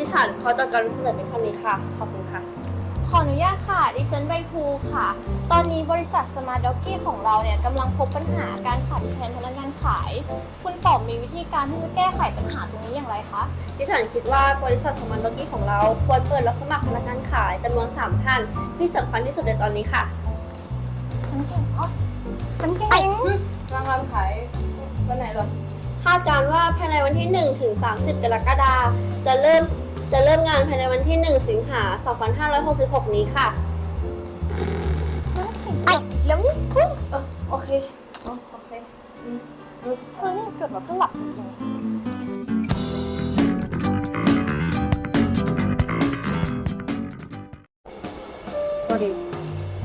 ที่ฉันขอจบการนำเสนอเป็นเท่านี้ค่ะ ขอบคุณค่ะ ขออนุญาตค่ะ ดิฉันใบภูค่ะ ตอนนี้บริษัทสมาร์ทด็อกกี้ของเราเนี่ยกำลังพบปัญหาการขาดแคลนพนักงานขาย คุณตอบมีวิธีการที่จะแก้ไขปัญหาตรงนี้อย่างไรคะที่ฉันคิดว่าบริษัทสมาร์ทด็อกกี้ของเราควรเปิดรับสมัครพนักงานขายจำนวน3ท่านที่สำคัญที่สุดในตอนนี้ค่ะมันเก่งอ๋อมันเก่งรางวัลขายวันไหนเหรอคาดการณ์ว่าภายในวันที่ 1 ถึง 30 กรกฎาคมจะเริ่ม จะเริ่มงานภายในวันที่ 1 สิงหา 2566 นี้ค่ะแล้วนี่คุณเออโอเคโอเคเธอนี่เกิดมาเพื่อหลับจริงสวัสดี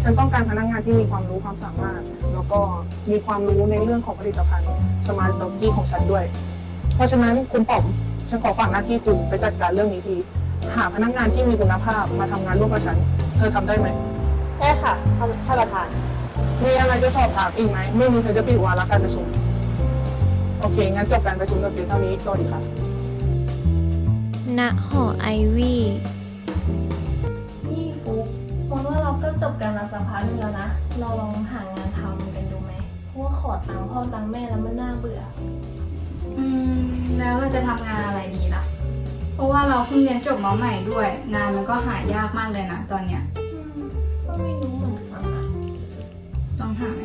ฉันต้องการพนักงานที่มีความรู้ความสามารถ แล้วก็มีความรู้ในเรื่องของผลิตภัณฑ์สมาร์ทด็อกกี้ของฉันด้วย เพราะฉะนั้นคุณป๋อม ฉันขอฝากหน้าที่คุณไปจัดการเรื่องนี้ที หาพนักงานที่มีคุณภาพมาทำงานร่วมกับฉัน เธอทำได้ไหม ได้ค่ะท่านท่านประธาน มีอะไรจะสอบถามอีกไหม ไม่มีเธอจะปิดวาระการประชุม โอเค งั้นจบการประชุมกับเพียงเท่านี้ สวัสดีค่ะ ณหอไอวี่นี่ฟุกมองว่าเราก็จบกันมาสักพักหนึงแล้วนะ เราลองหางานทำกันดูไหมเพราะว่าขอตังค์พ่อตังค์แม่แล้วมันน่าเบื่อ อืมแล้วเราจะทำงานอะไรดีล่ะ เพราะว่าเราเพิ่งเรียนจบมาใหม่ด้วย งานมันก็หายากมากเลยนะตอนเนี้ยอืมก็ไม่รู้เหมือนกันนะต้องหาไหม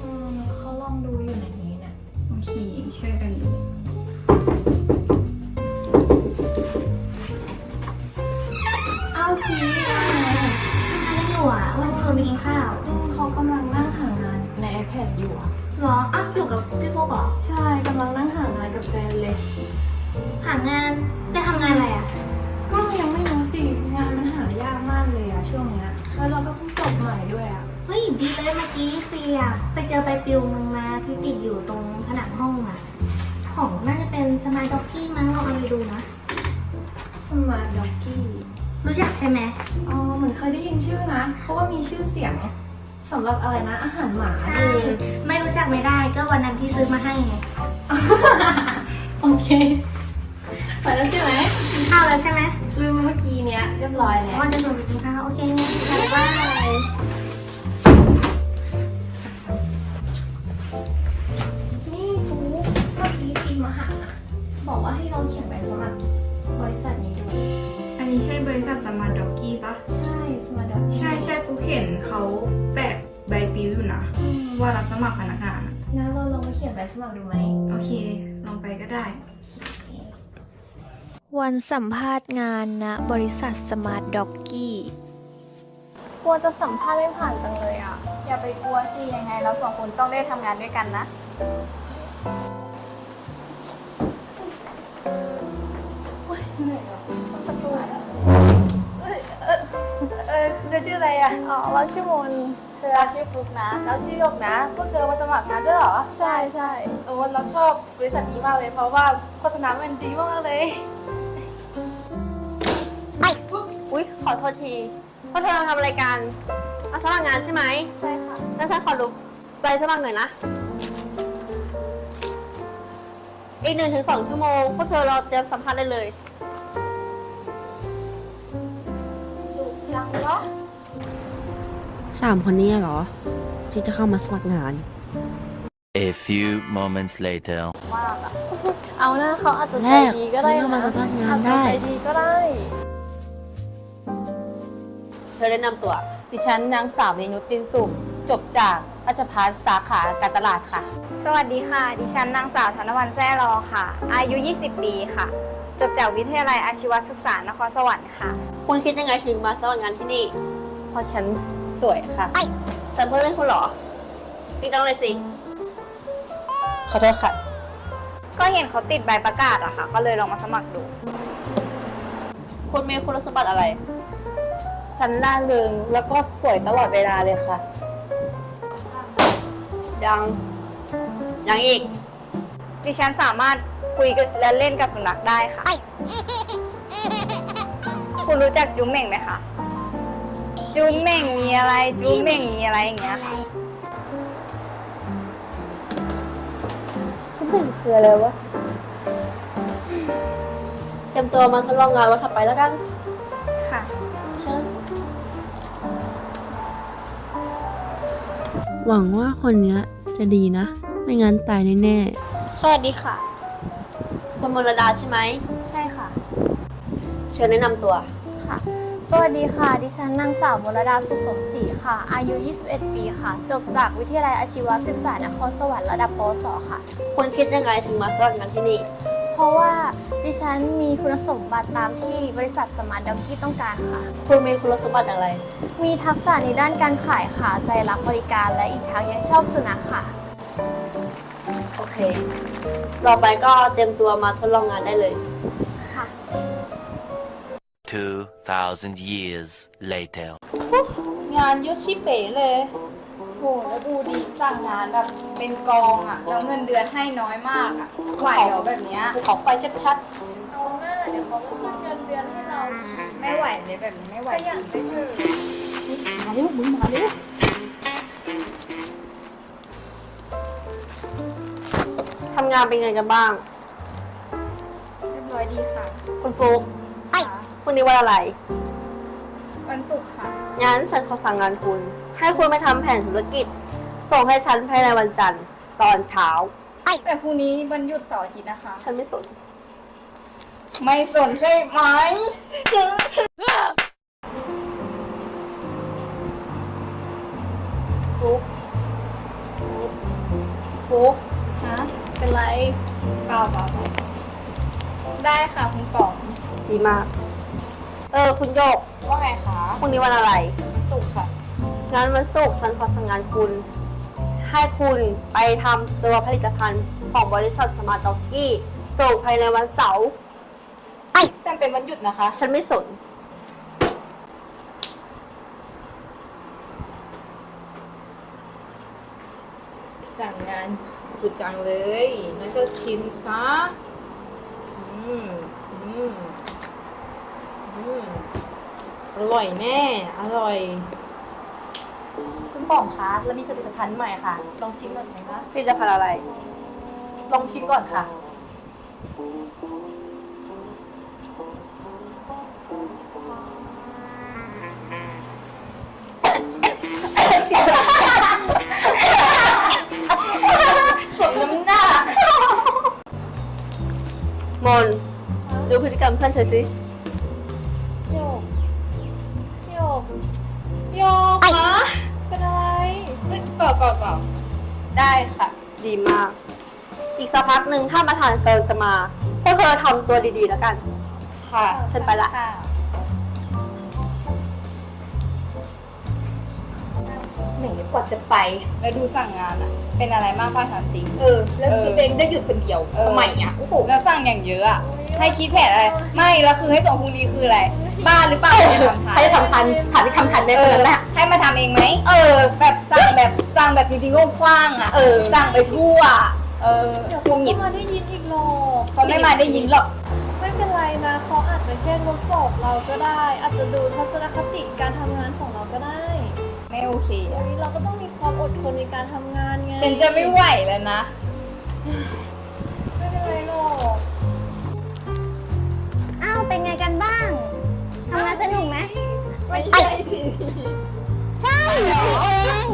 อืมเขาลองดูอยู่ในนี้เนี่ยโอเคช่วยกันดูอ้าวพีมาทำอะไรอยู่อะวันชวนไปกินข้าว กี้เฟียไปเจอใบปลิวมึงมาที่ติดอยู่ตรงผนังห้องอะ ของน่าจะเป็นสมาร์ทด็อกกี้มั้งลองเอาไปดูนะ สมาร์ทด็อกกี้ รู้จักใช่ไหมอ๋อเหมือนเคยได้ยินชื่อนะ เพราะว่ามีชื่อเสียงสำหรับอะไรนะ อาหารหมาใช่ด้วยไม่รู้จักไม่ได้ก็วันนั้นที่ซื้อมาให้ไง โอเคไปแล้วใช่ไหมกินข้าวแล้วใช่ไหมลืมเมื่อกี้เนี้ยเรียบร้อยแล้วว่าจะชวนไปกินข้าวโอเคงั้นบ๊ายบาย บอกว่าให้ลองเขียนใบสมัครบริษัทนี้ดู อันนี้ใช่บริษัทสมาร์ทด็อกกี้ปะใช่สมาร์ทด็อกใช่ใช่ฟูเข็นเขาแปะใบปลิวอยู่นะ ว่ารับสมัครพนักงานอะงั้นเราลองมาเขียนใบสมัครดูไหมโอเค ลองไปก็ได้ วันสัมภาษณ์งานณบริษัทสมาร์ทด็อกกี้ กลัวจะสัมภาษณ์ไม่ผ่านจังเลยอะ อย่าไปกลัวสิ ยังไงเราสองคนต้องได้ทำงานด้วยกันนะ ออเธอชื่ออะไรอะ อ๋อ เราชื่อมนเธอเราชื่อฟลุกนะ เราชื่อหยกนะ พวกเธอมาสมัครงานด้วยเหรอ ใช่ใช่เออเราชอบบริษัทนี้มากเลยเพราะว่าโฆษณามันดีมากเลย อุ๊ย ขอโทษทีพวกเธอทำอะไรกันมาสมัครงานใช่ไหมใช่ค่ะงั้นฉันขอดูใบสมัครหน่อยนะ อีกหนึ่งถึงสองชั่วโมงพวกเธอรอเตรียมสัมภาษณ์ได้เลย สามคนนี้เหรอ ที่จะเข้ามาสมัครงาน A few moments later. เอาหน้าเขาอาจจะใจแรกดีก็ได้เขานะมาสัมภาษณ์งานอาจจะได้ใจดีก็ได้เธอแนะนำตัว ดิฉันนางสาวเรนุชตินสุขจบจากราชภัฏสาขาการตลาดค่ะ สวัสดีค่ะ ดิฉันนางสาวธนวันแซ่รอค่ะ อายุ 20 ปีค่ะ จบจากวิทยาลัยอาชีวศึกษานครสวรรค์ค่ะ คุณคิดยังไงถึงมาสมัครงานที่นี่ เพราะฉัน สวยค่ะ ฉันเพื่อนเล่นคุณเหรอติ๊งต้องเลยสิ ขอโทษค่ะ ก็เห็นเขาติดใบประกาศอะค่ะ ก็เลยลองมาสมัครดู คุณมีคุณสมบัติอะไร ฉันน่าเริงแล้วก็สวยตลอดเวลาเลยค่ะ ยังยังอีก ดิฉันสามารถคุยกับและเล่นกับสุนัขได้ค่ะ คุณรู้จักจุ๊มเหม่งไหมคะ จุ๊มเหม่งมีอะไรจุ๊มเหม่งมีอะไรอย่างเงี้ยค่ะฉันเป็นคืออะไรวะแกรียมตัวมาทดลองงานวันถัดไปแล้วกัน ค่ะ เชิญ หวังว่าคนเนี้ยจะดีนะ ไม่งั้นตายแน่สวัสดีค่ะๆคุณมรดาใช่ไหม ใช่ค่ะ เชิญแนะนำตัว ค่ะ สวัสดีค่ะ ดิฉันนางสาวมรดาสุขสมศรีค่ะ อายุ 21 ปีค่ะ จบจากวิทยาลัยอาชีวศึกษานครสวรรค์ระดับปวสค่ะคุณคิดยังไงถึงมาสมัครงานที่นี่ เพราะว่าดิฉันมีคุณสมบัติตามที่บริษัทสมาร์ทดองกี้ต้องการค่ะ คุณมีคุณสมบัติอะไร มีทักษะในด้านการขายค่ะ ใจรักบริการและอีกทั้งยังชอบสุนัขค่ะ โอเค ต่อไปก็เตรียมตัวมาทดลองงานได้เลย ค่ะ 2,000 years later. งานยุชิเป๋เลยโหแล้วดูดีสั่งงานแบบเป็นกองอะแล้วเงินเดือนให้น้อยมากอะไหวเหรอแบบเนี้ยขอไปชัดเอาหน้าเดี๋ยวเขาก็ขึ้นเงินเดือนให้เรา ไม่ไหวเลยแบบนี้ไม่ไหวขยันไปเถอะๆมาเร็วมึงมาเร็วทำงานเป็นไงกันบ้าง เรียบร้อยดีค่ะ คุณฟลุก คุณนี้วันอะไร วันศุกร์ค่ะ งั้นฉันขอสั่งงานคุณ ให้คุณไปทำแผนธุรกิจ ส่งให้ฉันภายในวันจันทร์ตอนเช้า แต่พรุ่งนี้วันหยุดเสาร์อาทิตย์นะคะ ฉันไม่สน ไม่สนใช่ไหม ฟุกฟุกฮะ เป็นไร เปล่าเปล่าเปล่าได้ค่ะคุณป๋อง ดีมากเออคุณโยกว่าไงคะพรุ่งนี้วันอะไรวันศุกร์ค่ะงั้นวันศุกร์ฉันขอสั่งงานคุณ ให้คุณไปทำตัวผลิตภัณฑ์ของบริษัทสมาร์ทด็อกกี้ส่งภายในวันเสาร์แต่เป็นวันหยุดนะคะ ฉันไม่สน สั่งงานกูจังเลยงั้นก็ชิมซะ อืม อืม อืมอร่อยแน่ อร่อย คุณป๋องคะแล้วมีผลิตภัณฑ์ใหม่ค่ะ ลองชิมก่อนไหมคะ ผลิตภัณฑ์อะไร ลองชิมก่อนค่ะ สมน้ำหน้ามนดูพฤติกรรมเพื่อนเธอสิ โยก โยก โยกคะเป็นอะไรเปล่าเปล่าเปล่าได้ค่ะ ดีมาก อีกสักพักหนึ่งถ้ามาทานเกินจะมาพวกเธอทำตัวดีๆแล้วกัน ค่ะ ฉันไปละ ค่ะไหนกว่าจะไป แล้วดูสั่งงานอะเป็นอะไรมากป้าถามจริง เออ แล้วเออตัวเองได้หยุดคนเดียวเออ ทำไมอะโอ้โหแล้วสั่งอย่างเยอะอะให้คิดแผนอะไร ไม่ แล้วคือให้ส่งพรุ่งนี้คืออะไร บ้าหรือเปล่าจะทำทันใครจะทำทันถามที่ทำทันได้เอคนอนั้นแหละให้มาทำเองไหมเออ แบบสั่งแบบสั่งแบบจริงๆคว้างๆอะเออ สั่งไปทั่ว เออเดี๋ยวเขาก็มาได้ยินอีกหรอกเขาไม่มาได้ยินหรอก ไม่เป็นไรนะเขาอาจจะแค่ทดสอบเราก็ได้ อาจจะดูทัศนคติการทำงานของเราก็ได้ไม่โอเคอะเฮ้ยเราก็ต้องมีความอดทนในการทำงานไงฉันจะไม่ไหวแล้วนะ ไม่เป็นไรหรอก อ้าวเป็นไงกันบ้าง ใช่สิเอง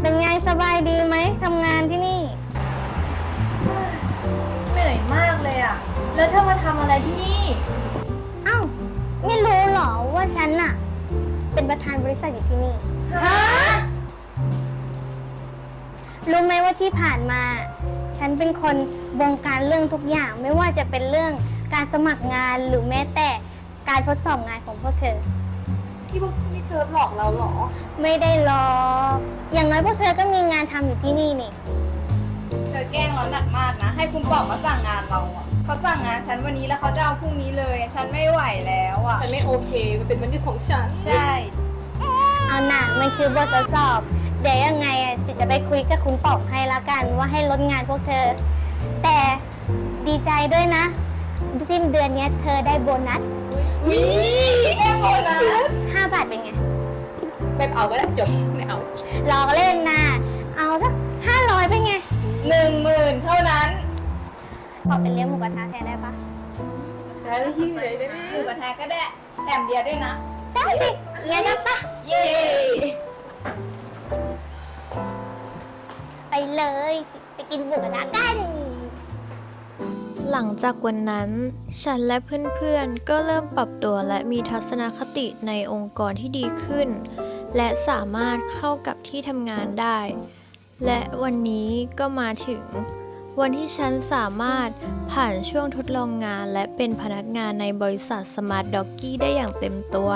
เป็นไงสบายดีไหมทำงานที่นี่ เหนื่อยมากเลยอะแล้วเธอมาทำอะไรที่นี่ เอ้า ไม่รู้เหรอว่าฉันน่ะ เป็นประธานบริษัทอยู่ที่นี่ ฮะ รู้ไหมว่าที่ผ่านมา ฉันเป็นคนบงการเรื่องทุกอย่าง ไม่ว่าจะเป็นเรื่องการสมัครงานหรือแม้แต่การทดสอบงานของพวกเธอ ที่พวกนี่เธอหลอกเราเหรอ ไม่ได้หรอก อย่างน้อยพวกเธอก็มีงานทำอยู่ที่นี่นี่ เธอแกล้งเราหนักมากนะ ให้คุณปอบมาสั่งงานเราอะเขาสั่งงานฉันวันนี้แล้วเขาจะเอาพรุ่งนี้เลย ฉันไม่ไหวแล้วอะฉันไม่โอเค มันเป็นวันหยุดของฉัน ใช่ เอาหนะมันคือบททดสอบ เดี๋ยวยังไงอะจิจะไปคุยกับคุณป๋องให้ละกันว่าให้ลดงานพวกเธอ แต่ดีใจด้วยนะ สิ้นเดือนเนี้ยเธอได้โบนัสแม่โคนะ เอาก็ได้จบไม่เอารอเล่นนะเอาสักห้าร้อยเป็นไง หนึ่งหมื่นเท่านั้นขอเป็นเลี้ยงหมูกระทะแทนได้ปะได้ท้เลยที่ไหนได้ไหมหมูกระทะก็ได้แถมเบียร์ด้วยนะได้สิงั้นก็ไปเย้ไปเลยไปกินหมูกระทะกันหลังจากวันนั้น ฉันและเพื่อนๆ ก็เริ่มปรับตัวและมีทัศนคติในองค์กรที่ดีขึ้น และสามารถเข้ากับที่ทำงานได้ และวันนี้ก็มาถึง วันที่ฉันสามารถผ่านช่วงทดลองงานและเป็นพนักงานในบริษัท Smart Doggy ได้อย่างเต็มตัว